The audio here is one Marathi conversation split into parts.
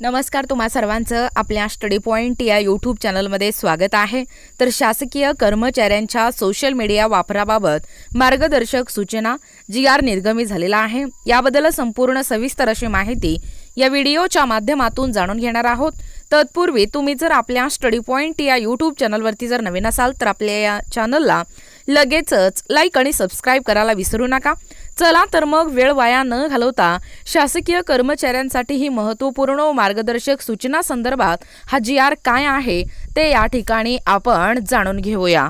नमस्कार तुम्हा सर्वांचं आपल्या स्टडी पॉईंट या यूट्यूब चॅनलमध्ये स्वागत आहे. तर शासकीय कर्मचाऱ्यांच्या सोशल मीडिया वापराबाबत मार्गदर्शक सूचना जी आर निर्गमी झालेला आहे. याबद्दल संपूर्ण सविस्तर अशी माहिती या व्हिडिओच्या माध्यमातून जाणून घेणार आहोत. तत्पूर्वी तुम्ही जर आपल्या स्टडी पॉईंट या यूट्यूब चॅनलवरती जर नवीन असाल तर आपल्या या चॅनलला लगेचच लाईक आणि सबस्क्राईब करायला विसरू नका. चला तर मग वेळ वाया न घालवता शासकीय कर्मचाऱ्यांसाठी ही महत्त्वपूर्ण मार्गदर्शक सूचना संदर्भात हा जी आर काय आहे ते या ठिकाणी आपण जाणून घेऊया.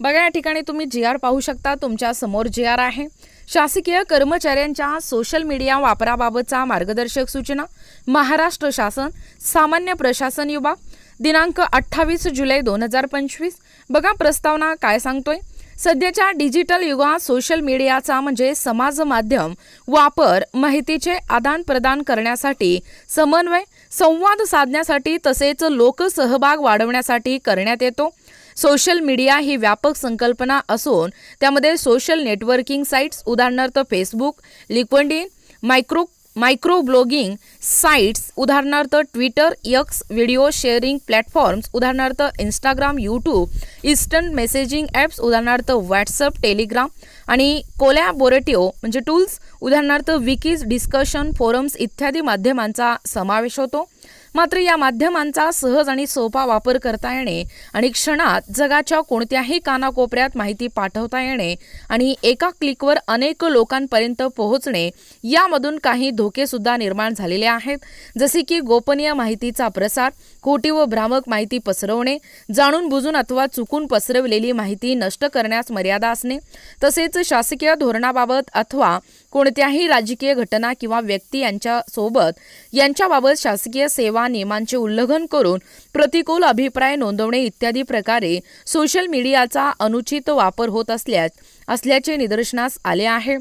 बघा या ठिकाणी तुम्ही जी आर पाहू शकता. तुमच्यासमोर जी आर आहे. शासकीय कर्मचाऱ्यांच्या सोशल मीडिया वापराबाबतचा मार्गदर्शक सूचना. महाराष्ट्र शासन सामान्य प्रशासन विभाग दिनांक अठ्ठावीस जुलै दोन हजार पंचवीस. बघा प्रस्तावना काय सांगतोय? सध्याच्या डिजिटल युगात सोशल मीडियाचा म्हणजे समाज माध्यम वापर माहितीचे आदान प्रदान करण्यासाठी समन्वय संवाद साधण्यासाठी तसेच लोकसहभाग वाढवण्यासाठी करण्यात येतो. सोशल मीडिया ही व्यापक संकल्पना असून त्यामध्ये सोशल नेटवर्किंग साईट्स उदाहरणार्थ Facebook LinkedIn micro micro blogging sites उदाहरणार्थ Twitter X video sharing platforms उदाहरणार्थ Instagram YouTube instant messaging apps उदाहरणार्थ व्हॉट्सअप टेलिग्राम आणि कोलॅबोरेटिव्ह म्हणजे टूल्स उदाहरणार्थ विकीज डिस्कशन फोरम्स इत्यादी माध्यमांचा समावेश होतो. मात्र या माध्यमांचा सहज आणि सोपा वापर करता येणे आणि क्षणात जगाच्या कोणत्याही कानाकोपऱ्यात माहिती पाठवता येणे आणि एका क्लिकवर अनेक लोकांपर्यंत पोहोचणे यामधून काही धोकेसुद्धा निर्माण झालेले आहेत. जसे की गोपनीय माहितीचा प्रसार खोटी व भ्रामक माहिती पसरवणे जाणून बुजून अथवा चुकून पसरवलेली माहिती नष्ट करण्यास मर्यादा असणे तसेच शासकीय धोरणाबाबत अथवा कोणत्याही राजकीय घटना किंवा व्यक्ती यांच्यासोबत यांच्याबाबत शासकीय सेवा नियमांचे उल्लंघन करून प्रतिकूल अभिप्राय नोंदवणे इत्यादी प्रकारे सोशल मीडियाचा अनुचित वापर होत असल्यास असल्याचे निदर्शनास आले आहे.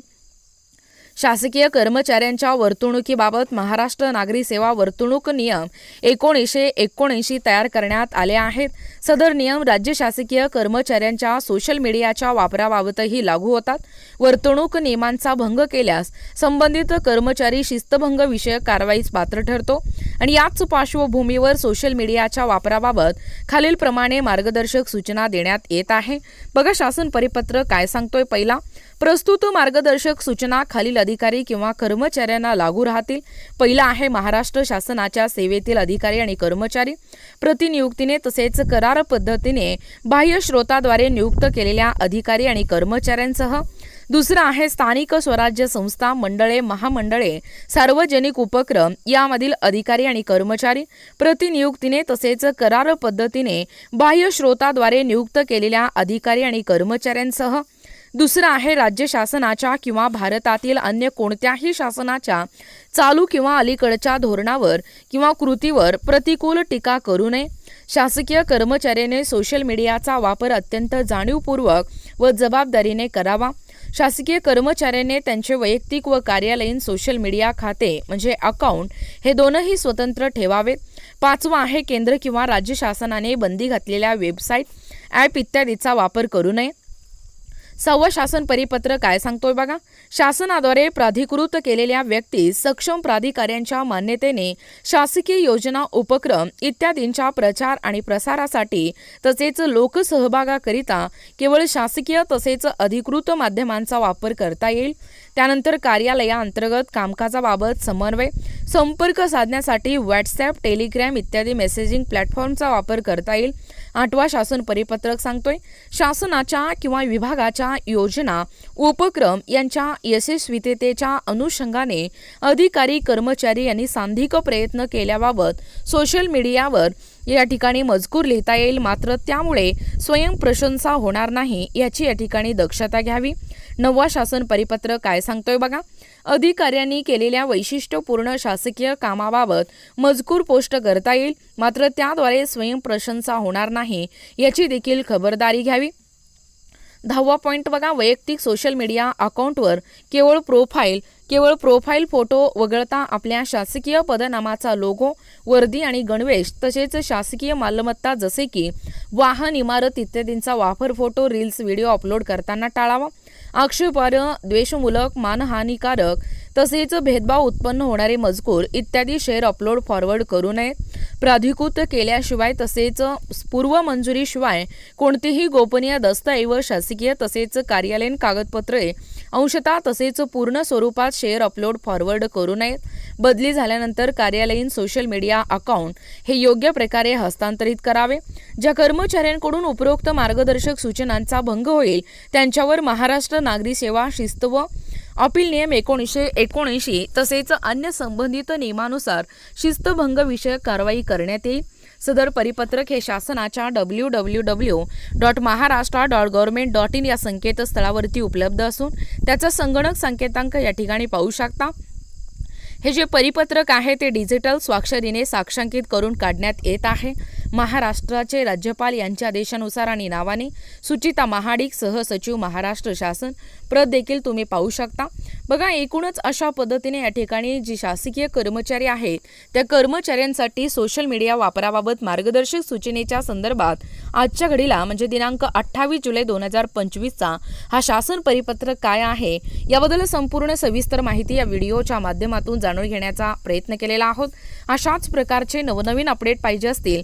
शासकीय कर्मचाऱ्यांच्या वर्तणुकीबाबत महाराष्ट्र नागरी सेवा वर्तणूक नियम एकोणीसशे एकोणऐंशी तयार करण्यात आले आहेत. सदर नियम राज्य शासकीय कर्मचाऱ्यांच्या सोशल मीडियाच्या वापराबाबतही लागू होतात. वर्तणूक नियमांचा भंग केल्यास संबंधित कर्मचारी शिस्तभंग विषयक कारवाईस पात्र ठरतो आणि याच पार्श्वभूमीवर सोशल मीडियाच्या वापराबाबत खालीलप्रमाणे मार्गदर्शक सूचना देण्यात येत आहे. बघा शासन परिपत्र काय सांगतोय पहिला. प्रस्तुत मार्गदर्शक सूचना खालील अधिकारी किंवा कर्मचाऱ्यांना लागू राहतील. पहिला आहे महाराष्ट्र शासनाच्या सेवेतील अधिकारी आणि कर्मचारी. प्रतिनियुक्तीने तसेच करार पद्धतीने बाह्य स्रोताद्वारे नियुक्त केलेल्या अधिकारी आणि कर्मचाऱ्यांसह. दुसरं आहे स्थानिक स्वराज्य संस्था मंडळे महामंडळे. सार्वजनिक उपक्रम यामधील अधिकारी आणि कर्मचारी. प्रतिनियुक्तीने तसेच करार पद्धतीने बाह्य स्रोताद्वारे नियुक्त केलेल्या अधिकारी आणि कर्मचाऱ्यांसह. दुसरं आहे राज्य शासनाच्या किंवा भारतातील अन्य कोणत्याही शासनाच्या चालू किंवा अलीकडच्या धोरणावर किंवा कृतीवर प्रतिकूल टीका करू नये. शासकीय कर्मचाऱ्याने सोशल मीडियाचा वापर अत्यंत जाणीवपूर्वक व जबाबदारीने करावा. शासकीय कर्मचाऱ्याने त्यांचे वैयक्तिक व कार्यालयीन सोशल मीडिया खाते म्हणजे अकाउंट हे दोनही स्वतंत्र ठेवावेत पाचवा आहे केंद्र किंवा राज्य शासनाने बंदी घातलेल्या वेबसाईट ॲप इत्यादीचा वापर करू नये. सहावं शासन परिपत्र काय सांगतोय बघा? शासनाद्वारे प्राधिकृत केलेल्या व्यक्ती सक्षम प्राधिकाऱ्यांच्या मान्यतेने शासकीय योजना उपक्रम इत्यादींच्या प्रचार आणि प्रसारासाठी तसेच लोकसहभागाकरिता केवळ शासकीय तसेच अधिकृत माध्यमांचा वापर करता येईल. त्यानंतर कार्यालयाअंतर्गत कामकाजाबाबत समन्वय संपर्क साधण्यासाठी व्हॉट्सॲप टेलिग्रॅम इत्यादी मेसेजिंग प्लॅटफॉर्मचा वापर करता येईल आठवा शासन परिपत्रक सांगतोय. शासनाच्या किंवा विभागाच्या योजना उपक्रम यांच्या यशस्वीतेच्या अनुषंगाने अधिकारी कर्मचारी यांनी सांधिक प्रयत्न केल्याबाबत सोशल मीडियावर या ठिकाणी मजकूर लिहिता येईल. मात्र त्यामुळे स्वयंप्रशंसा होणार नाही याची या ठिकाणी दक्षता घ्यावी. नववा शासन परिपत्र काय सांगतोय बघा? अधिकाऱ्यांनी केलेल्या वैशिष्ट्यपूर्ण शासकीय कामाबाबत मजकूर पोस्ट करता येईल मात्र त्याद्वारे स्वयंप्रशंसा होणार नाही याची देखील खबरदारी घ्यावी. दहावा पॉईंट बघा वैयक्तिक सोशल मीडिया अकाउंटवर केवळ प्रोफाईल केवळ प्रोफाईल फोटो वगळता आपल्या शासकीय पदनामाचा लोगो वर्दी आणि गणवेश तसेच शासकीय मालमत्ता जसे की वाहन इमारत इत्यादींचा वापर फोटो रील्स व्हिडिओ अपलोड करताना टाळावा. आक्षेपार्ह द्वेषमूलक मानहानिकारक तसेच भेदभाव उत्पन्न होणारे मजकूर इत्यादी शेअर अपलोड फॉरवर्ड करू नये. प्राधिकृत केल्याशिवाय तसेच पूर्व मंजुरीशिवाय कोणतीही गोपनीय दस्तऐवज शासकीय तसेच कार्यालयीन कागदपत्रे अंशतः तसेच पूर्ण स्वरूपात शेअर अपलोड फॉरवर्ड करू नयेत बदली झाल्यानंतर कार्यालयीन सोशल मीडिया अकाउंट हे योग्य प्रकारे हस्तांतरित करावे. ज्या कर्मचाऱ्यांकडून उपरोक्त मार्गदर्शक सूचनांचा भंग होईल त्यांच्यावर महाराष्ट्र नागरी सेवा शिस्त व अपील नियम एकोणीसशे एकोणऐंशी तसेच अन्य संबंधित नियमानुसार शिस्तभंग विषयक कारवाई करण्यात येईल. सदर परिपत्रक हे शासनाच्या W W W dot Maharashtra dot government dot in या संकेतस्थळावरती उपलब्ध असून त्याचा संगणक संकेतांक या ठिकाणी पाहू शकता. हे जे परिपत्रक आहे ते डिजिटल स्वाक्षरीने साक्षांकित करून काढण्यात येत आहे. महाराष्ट्राचे राज्यपाल यांच्या आदेशानुसार आणि नावाने सुचिता महाडिक सहसचिव महाराष्ट्र शासन. प्रत देखील तुम्ही पाहू शकता. बघा एकूणच अशा पद्धतीने या ठिकाणी जी शासकीय कर्मचारी आहेत त्या कर्मचाऱ्यांसाठी सोशल मीडिया वापराबाबत मार्गदर्शक सूचनेच्या संदर्भात आजच्या घडीला म्हणजे दिनांक अठ्ठावीस जुलै दोन हजार पंचवीसचा हा शासन परिपत्रक काय आहे याबद्दल संपूर्ण सविस्तर माहिती या व्हिडिओच्या माध्यमातून जाणून घेण्याचा प्रयत्न केलेला आहोत. अशाच प्रकारचे नवनवीन अपडेट पाहिजे असतील